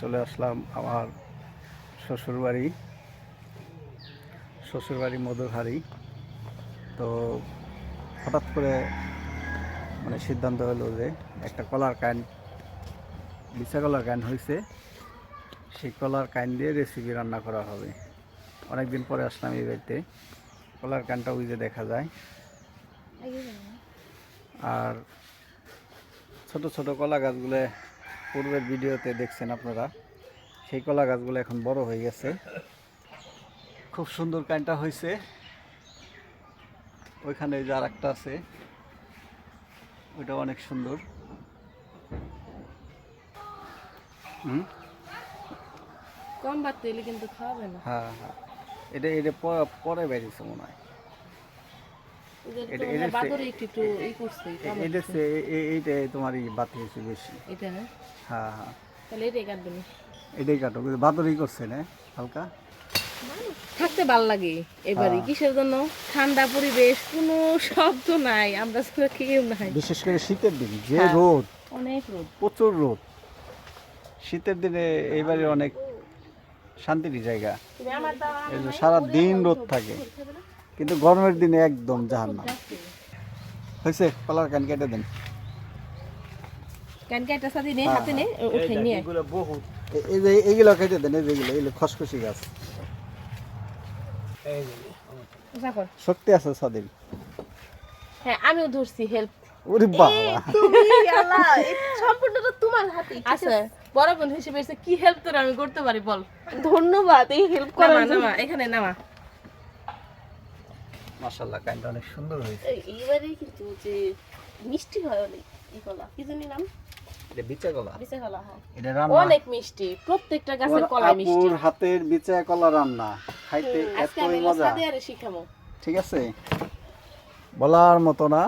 চলে আসলাম আমার শ্বশুরবাড়ি শ্বশুরবাড়ি মধুরহারি তো হঠাৎ করে মানে সিদ্ধান্ত হলো যে একটা কলার কান বিচা কলার কান হয়েছে। সেই কলার কান দিয়ে রেসিপি রান্না করা হবে। অনেক দিন পরে আসলাম এই বাড়িতে। কলার কানটা ওই যে দেখা যায়। আর ছোট ছোট কলা গাছগুলো পূর্বের ভিডিওতে দেখছেন আপনারা সেই কলা গাছগুলো এখন বড় হয়ে গেছে। খুব সুন্দর কানটা হয়েছে ওইখানে যে আর একটা আছে ওইটা অনেক সুন্দর। হুম? কম তৈলে কিন্তু খাওয়াবে না। হ্যাঁ হ্যাঁ। এটা এটা পরে বেরিয়েছে মনে হয়। তোমার এই হয়েছে বেশি। এটা না? হ্যাঁ হ্যাঁ। তাহলে এটাই কাটবে এটাই কাটো কিন্তু বাদরই করছে না হালকা? থাকতে ভালো লাগে এবারে হ্যাঁ। কিসের জন্য? ঠান্ডা পরিবেশ কোনো শব্দ নাই আমরা ছাড়া কেউ নাই। বিশেষ করে শীতের দিন যে হ্যাঁ। রোদ। অনেক রোদ। প্রচুর রোদ। শীতের দিনে এইবারে অনেক শান্তির জায়গা। সারা দিন রোদ থাকে। কিন্তু গরমের দিনে একদম জাহান্নাম। হয়েছে কলার কান কেটে দেন। কেন কেটে সাথে নে হাতে নে উঠে নিয়ে। আয়। এ- এই যে এইগুলো কেটে দেন এই যেগুলো খসখসি গাছ। শক্তি আছে সাদিন হ্যাঁ আমিও ধরছি হেল্প ওরে বাবা। তুমি আল্লাহ সম্পূর্ণটা তোমার হাতে আচ্ছা বড় বোন হিসেবে কি হেল্প তোর আমি করতে পারি বল। ধন্যবাদ এই হেল্প করার জন্য। এখানে নামা। মাশাআল্লাহ অনেক সুন্দর হয়েছে। এইবারে কিন্তু যে মিষ্টি হয় অনেক এই কলা। কি জানি নাম? এটা বিচা কলা? বিচে কলা হয়। এটা রান্না অনেক মিষ্টি প্রত্যেকটা গাছের কলা মিষ্টি। আপুর হাতের বিচা কলা রান্না খাইতে আজকে মজা। সাদে আরে শিখামো ঠিক আছে? বলার মতো না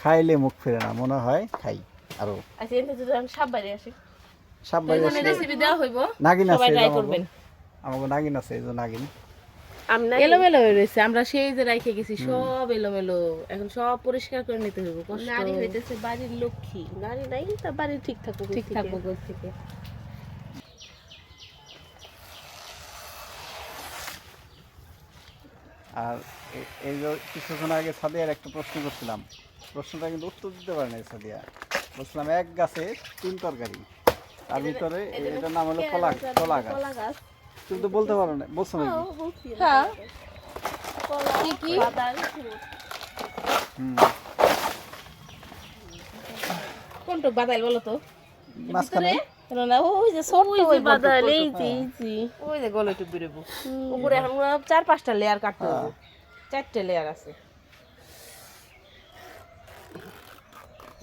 খাইলে মুখ ফিরে না মনে হয় খাই আরও। আচ্ছা এতে যদি আমি সাপ বাইরে আসি। সব বাইরে এখানে রেসিপি দেওয়া হইব নাগিন আছে সবাই ট্রাই আমাগো। করবেন। আমাকে নাগিন আছে এই যে নাগিন। এলোমেলো হয়ে রয়েছে। আমরা সেই যে রাইখে গেছি সব এলোমেলো। এখন সব পরিষ্কার করে নিতে হইব কষ্ট। নারী হইতেছে বাড়ির লক্ষ্মী। নারী নাই তা বাড়ি ঠিক ঠিক থাকব কোথ থেকে আর এই যে কিছুক্ষণ আগে সাদিয়ার একটা প্রশ্ন করছিলাম। প্রশ্নটা কিন্তু উত্তর দিতে পারে নাই সাদিয়া। বলছিলাম এক গাছে তিন তরকারি। তার ভিতরে এটার নাম হলো কলা কলা গাছ। কলা গাছ? তুমি তো বলতে পারো না বলছো আমি। হ্যাঁ কি কি? কোনটা বাদাইল বলো তো? মাঝখানে? না ওই যে ছোট ওই বাদাল এই যে এই ওই যে গলে একটু বেরোবো উপরে এখন চার পাঁচটা লেয়ার কাটতে হবে। চারটে লেয়ার আছে।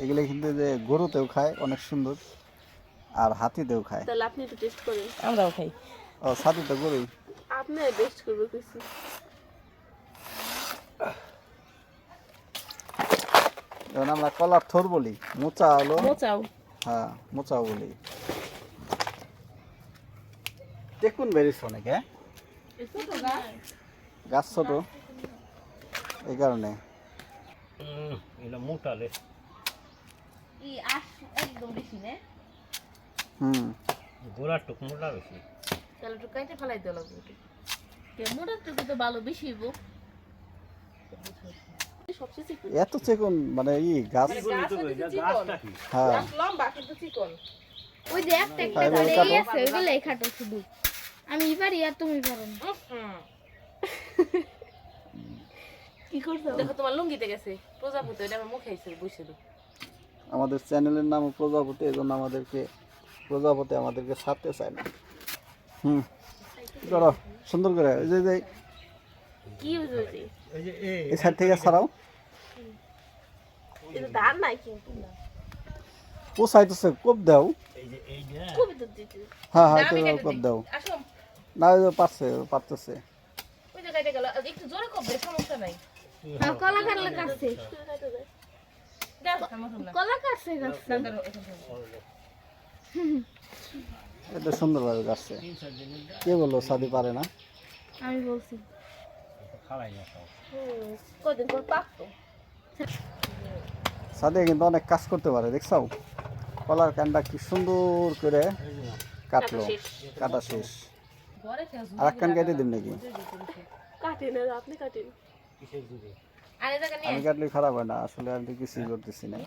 এগুলো কিন্তু যে গরুতেও খায় অনেক সুন্দর। আর হাতিতেও খায়। তাহলে আপনি একটু টেস্ট করেন। আমরাও খাই। ও সাদি তো গরুই আপনি টেস্ট করবে কিছু। যেমন আমরা কলার থর বলি মোচা হলো মোচাও। হ্যাঁ মোচাও বলি। দেখুন বেরিয়েছে অনেক হ্যাঁ? গাছ। ছোট। এই কারণে। ই আস একদম বেশি না। হুম। তাহলে একটু কাইটে ফেলাই দিও লাগবে মোটার তো ভালো বেশি হইব। সবচেয়ে চিকন মানে ই গাছ হ্যাঁ। লম্বা কিন্তু চিকন। ওই যে একটা কাটো? আছে। ওইগুলাই খাটো শুধু। আমি পারি আর তুমি পারো না। কি করছ? দেখো তোমার লুঙ্গিতে গেছে। প্রজাপতি এটা আমার মুখে আইছে বসে দাও আমাদের চ্যানেলের নাম প্রজাপতি এই জন্য আমাদেরকে প্রজাপতি আমাদেরকে ছাড়তে চায় না। হুম কি করো সুন্দর করে এই যে- যে কি হয়েছে ওই যে? এই সাইড থেকে ছাড়াও এটা ধান নাই কিন্তু পোষাইতেছে কোপ দাও খুবই তো দিতে হ্যাঁ হ্যাঁ আমি একটু কেটে কোপ দিই। দাও আসো না ওই যে পারছে পারতেছে ওই যে কাটে গেল একটু জোরে করবে সমস্যা নাই আর কলা কাটলে কাটছে দেখ সমস্যা নাই কলা কাটছে কাটছে দাঁড়াও, এখানে থাকো। এটা সুন্দরভাবে গাছছে কে বলল সাদি পারে না? আমি বলছি। সাদিয়া কিন্তু অনেক কাজ করতে পারে দেখছাও? কলার কানটা কি সুন্দর করে কাটলো। কাটা শেষ। আর এক কান কেটে দিন নাকি? আমি কাটলে খারাপ হয় না আসলে আমি তো কিছুই করতেছি না।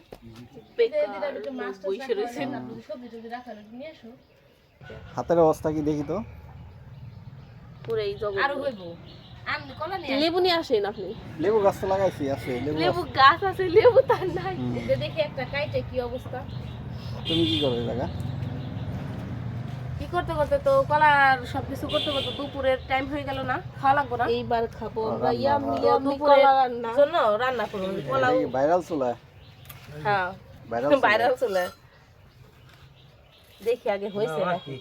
হাতের অবস্থা কি দেখি তো? পুরো এই জগৎ। আরও হইব। আমি কলা নিয়ে লেবু নিয়ে আসেন আপনি। লেবু গাছ তো লাগাইছি আছে লেবু লেবু গাছ আছে লেবু তার নাই। দেখি একটা কাইটে কি অবস্থা। তুমি কি করো কি করতে করতে তো কলার সবকিছু করতে করতে দুপুরের টাইম হয়ে গেল না খাওয়া লাগবো না? এইবার খাব আমরা রান্না, ইয়ামি। ইয়ামি কলা রান্না। জন্য রান্না করব। পোলাও। ভাইরাল চুলা হ্যাঁ। ভাইরাল ভাইরাল চলে দেখি আগে হয়েছে নাকি?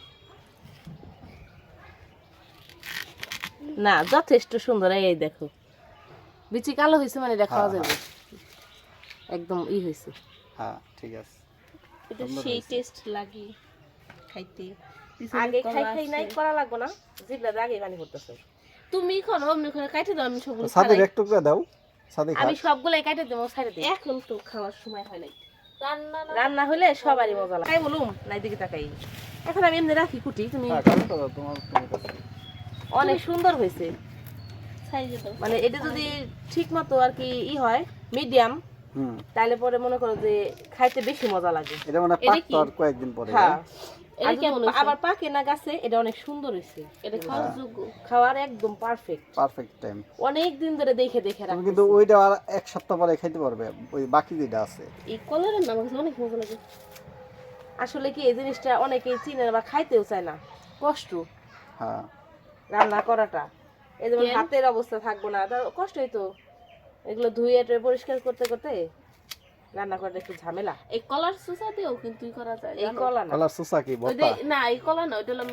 না যথেষ্ট সুন্দর এই দেখো। বিচি কালো হয়েছে মানে এটা খাওয়া হ্যাঁ, যাবে। একদম ই হয়েছে। হ্যাঁ ঠিক আছে। এটা সেই টেস্ট লাগে খাইতে। আগে খাই খাই নাই করা লাগবে না। জিবলা আগে পানি করতেছে। তুমি এখন অমনি করে কাটে দাও আমি সবগুলো সাদের ছাড়াই। এক টুকরা দাও। সাদে আমি সবগুলাই কাটে দেবো দিই এখন তো খাওয়ার সময় হয় নাই। রান্না হলে সবারই মজা লাগে। তাই বলুম নাই দিকে তাকাই। এখন আমি এমনি রাখি কুটি তুমি হ্যাঁ অনেক সুন্দর হয়েছে। মানে এটা যদি ঠিক মতো আর কি ই হয় মিডিয়াম তাহলে পরে মনে করো যে খাইতে বেশি মজা লাগে। এটা মানে কয়েকদিন পরে হ্যাঁ? আবার পাকে না গাছে এটা অনেক সুন্দর হয়েছে। এটা খাওয়ার যোগ্য? খাওয়ার একদম পারফেক্ট পারফেক্ট টাইম অনেক দিন ধরে দেখে দেখে রাখছি কিন্তু ওইটা আর এক সপ্তাহ পরে খাইতে পারবে ওই বাকি যেটা আছে। এই আমার অনেক মজা লাগে। আসলে কি এই জিনিসটা অনেকেই চিনে না বা খাইতেও চায় না। কষ্ট হ্যাঁ। রান্না করাটা। এই যেমন হাতের অবস্থা থাকব না। কষ্টই তো। এগুলো ধুয়ে পরিষ্কার করতে করতে রান্না করাটা একটু ঝামেলা। এই কলার সুসা দিয়েও কিন্তু করা যায় এই কলা না। কলার সুসা কি ওই না এই কলা না ওইটা হলাম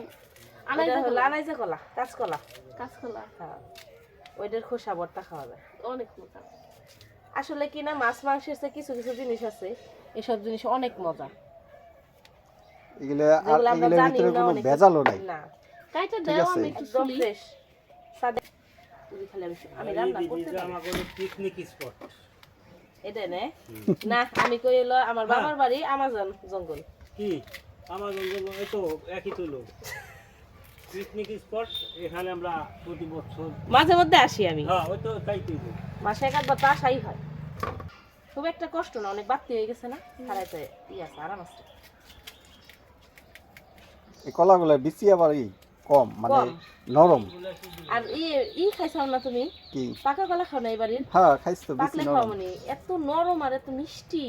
আনাই এটা হলো আনাইজা কলা কাঁচকলা। কাঁচকলা। হ্যাঁ। ওইটার খোসা ভর্তা খাওয়া যায়। অনেক মজা। আসলে কি না মাছ মাংসের চেয়ে কিছু কিছু জিনিস আছে এসব জিনিস অনেক মজা। এগুলো আর এগুলোর ভিতরে কোনো ভেজালও নাই। না। কাইটা দাও আমি একটু একদম সাদে আমি আমি রান্না করতে পারি। পিকনিক স্পট এটা নে না আমি কই হলো আমার বাবার বাড়ি আমাজন জঙ্গল। কি? আমার জন্য এই তো একই তুলো পিকনিক স্পট এখানে আমরা প্রতি বছর মাঝে মধ্যে আসি আমি। হ্যাঁ ওই তো তাই তুলো মাসে একবার তো আসাই হয়। খুব একটা কষ্ট না অনেক বাড়তি হয়ে গেছে না? খারাইতে ই আছে আরাম আছে। এই কলাগুলো বিচি আবার কম মানে কম। নরম। আর ই ই খাইছাও না তুমি? কি? পাকা কলা খাও না এবারে হ্যাঁ খাইছ তো পাকলে খাওয়া নরম। মানে এত নরম আর এত মিষ্টি।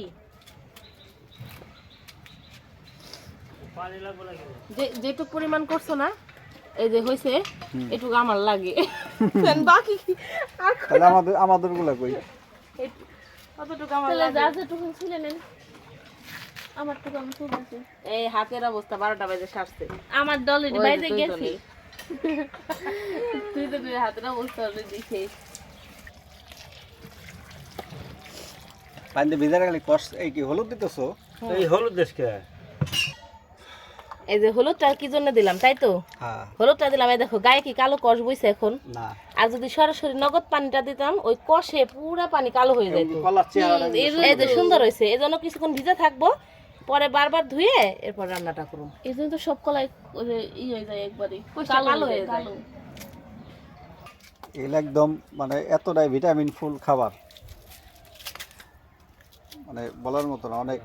লাগে যে যেটুক পরিমাণ করছ না এই যে হয়েছে হুম। এটুকু আমার লাগে। বাকি। তাহলে আমাদের আমাদেরগুলা কই? কতটুকু আমার তাহলে লাগে। যা যেটুকু ছিল নেন। আমার এই হাতের অবস্থা বারোটা বাজে সারছে। আমার দলে ওই যে বাইরে গেছি। তুই তো তুই হাতের অবস্থা দেখে। পানিতে ভিজে রাখলে কষ্ট এই কি হলুদ দিতেছো? এই হলুদ দেশকে এই যে হলুদটা কি জন্য দিলাম তাই তো? হ্যাঁ। হলুদটা দিলাম এই দেখো গায়ে কি কালো কষ বইছে এখন? না। আর যদি সরাসরি নগদ পানিটা দিতাম ওই কষে পুরা পানি কালো হয়ে যেত। এই যে সুন্দর হয়েছে এই জন্য কিছুক্ষণ ভিজে থাকব পরে বারবার ধুয়ে এরপর রান্নাটা করুন। এই জন্য তো সব কলাই ই হয়ে যায় একবারে। কালো হয়ে যায়। এগুলো একদম মানে এতটাই ভিটামিন ফুল খাবার। মানে বলার মতো না অনেক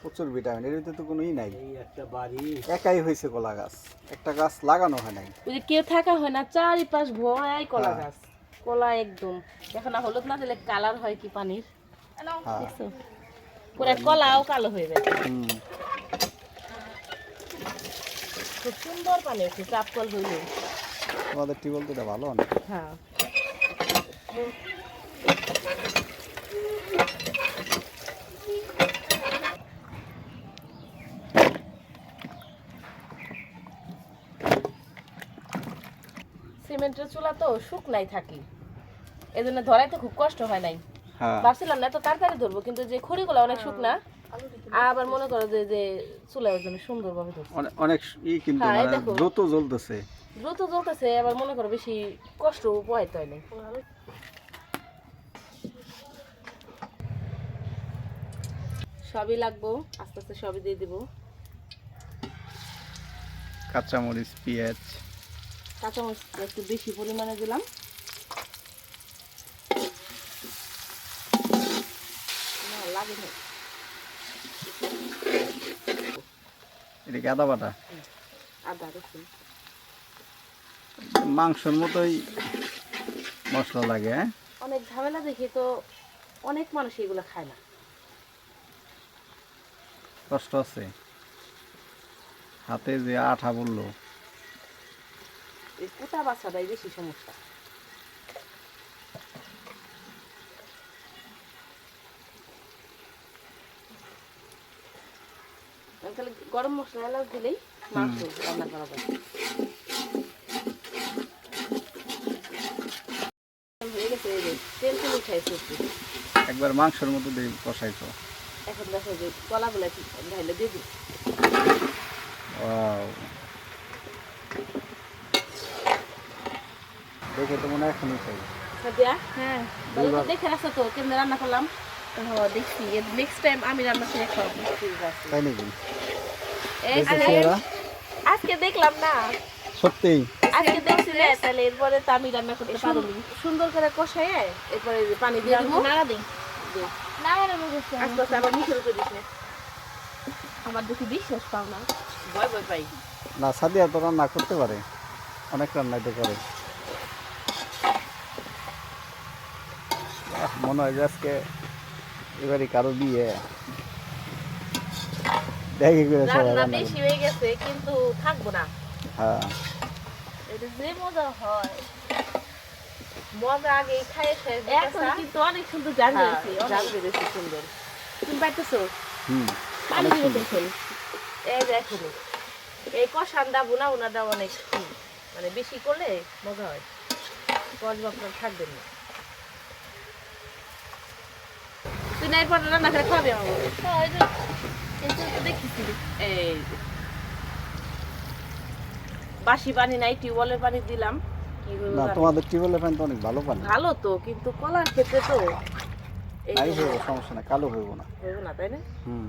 প্রচুর ভিটামিন এর ভিতরে তো কোনোই নাই। একটা বাড়ি। একাই হয়েছে কলা গাছ একটা গাছ লাগানো হয় নাই। ওই যে কেউ থাকা হয় না চারিপাশ ভরাই কলা হ্যাঁ। গাছ। কলা একদম। এখন হলুদ না দিলে কালার হয় কি পানির? হ্যাঁ। দেখছ? পুরো কলাও কালো হয়ে হুম। খুব সুন্দর পানি হচ্ছে চাপ কল হইলে তোমাদের টিউবওয়েল তো ভালো অনেক। হ্যাঁ। সিমেন্টের চুলা তো শুকনাই থাকি। এই জন্য ধরাইতে খুব কষ্ট হয় নাই। ভাবছিলাম না তো তাড়াতাড়ি ধরবো কিন্তু যে খড়িগুলো অনেক শুকনা আবার মনে করো যে যে চুলা ওই জন্য সুন্দরভাবে ধরছে। অনেক- ই কিন্তু হ্যাঁ, মানে। দ্রুত জ্বলতেছে। দ্রুত জ্বলতেছে আবার মনে করো বেশি কষ্ট পোহাইতে হয় সবই লাগবো আস্তে আস্তে সবই দিয়ে দিব। কাঁচামরিচ পেঁয়াজ। কাঁচামরিচ একটু বেশি পরিমাণে দিলাম না লাগে না এটা কি আদা বাটা? আদা রসুন। মাংসের মতোই মশলা লাগে হ্যাঁ? অনেক ঝামেলা দেখি তো অনেক মানুষ এগুলো খায় না। কষ্ট আছে। হাতে যে আঠা বলল। কুটা বাচ্চাটাই বেশি সমস্যা তাহলে গরম মশলা এলাচ দিলেই মাংস রান্না করা যায় হয়ে একবার মাংসের মতো দিয়ে কষাইছো এখন দেখো যে ঢাইলে দিয়ে দিই। দেখে তো মনে হয় এখনই খাই। হ্যাঁ। দেখে রাখছো তো কেমনে রান্না করলাম? হ্যাঁ দেখছি নেক্সট টাইম আমি রান্না করে খাওয়াবো। ঠিক আছে। তাই নাকি? আজকে দেখলাম না। সত্যিই আজকে দেখছি না তাহলে এরপরে তো আমি রান্না করতে সুন্দর- পারব। সুন্দর করে কষাইয়ে এরপরে পানি দিয়ে দিব। নাড়া দিই। নাড়া বুঝেছি আস্তে আস্তে আবার মিশে করে দিস না আমার দেখি বিশ্বাস পাও না। ভয় ভয় পাই। না সাদিয়া তো রান্না করতে পারে। অনেক রান্নাই তো করে। মনে হয় যে আজকে এবারে কারও বিয়ে। দেখি করে সবাই রান্না বেশি হয়ে গেছে কিন্তু থাকব না। হ্যাঁ। এটা যে মজা হয়। মজা আগে খাইয়ে খাইয়ে এখন কিন্তু অনেক সুন্দর জান হয়েছে জাল বেড়েছে সুন্দর। তুমি পাইতেছো হুম পানি দিয়ে। দেখেন এই দেখো এই কষানটা বোনা ওনাটা অনেক মানে বেশি করলে মজা হয়। গজব আপনার থাকবেন না। তুই না এরপর রান্না করে খাবি আমার তো এই বাসি পানি নাই টিউবওয়েলের পানি দিলাম। না তোমাদের টিউবওয়েলের পানি তো অনেক ভালো পানি। ভালো তো কিন্তু কলার ক্ষেত্রে তো এই নাই হইব সমস্যা না কালো হইব না। হইব না তাই না? হুম।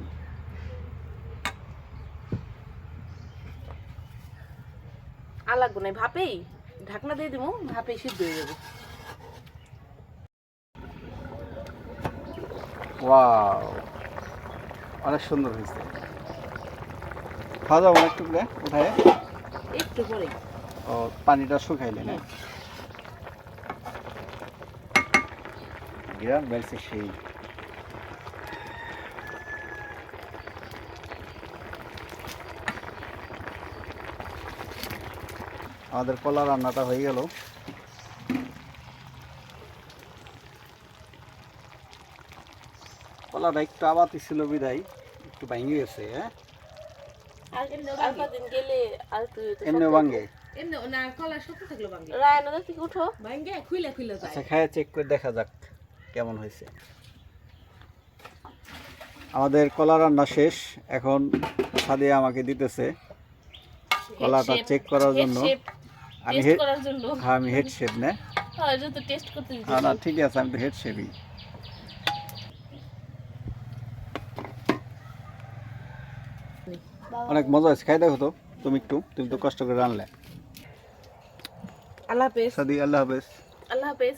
আর লাগবো না ভাপেই। ঢাকনা দিয়ে দিব ভাপেই সিদ্ধ হয়ে যাবে। ওয়াও। অনেক সুন্দর হয়েছে। খাওয়া যাব একটু করে উঠায়? একটু পরে। ও পানিটা শুকাইলে না? বিরাট বেলছে সেই। আমাদের কলা রান্নাটা হয়ে গেল। একটু আবাতি ছিল বিদায় একটু ভাঙে গেছে হ্যাঁ? এমনি ভাঙে। আচ্ছা খায় চেক করে দেখা যাক কেমন হয়েছে। আমাদের কলা রান্না শেষ। এখন সাদিয়া আমাকে দিতেছে কলাটা চেক করার জন্য। আমি হেড করার জন্য। হ্যাঁ আমি হেড শেপ না। হ্যাঁ হ্যাঁ না ঠিক আছে আমি তো হেড শেপই অনেক মজা হয়েছে। খাই দেখো তো তুমি একটু তুমি তো কষ্ট করে রানলে। আল্লাহ হাফেজ। সাদি আল্লাহ হাফেজ। আল্লাহ হাফেজ।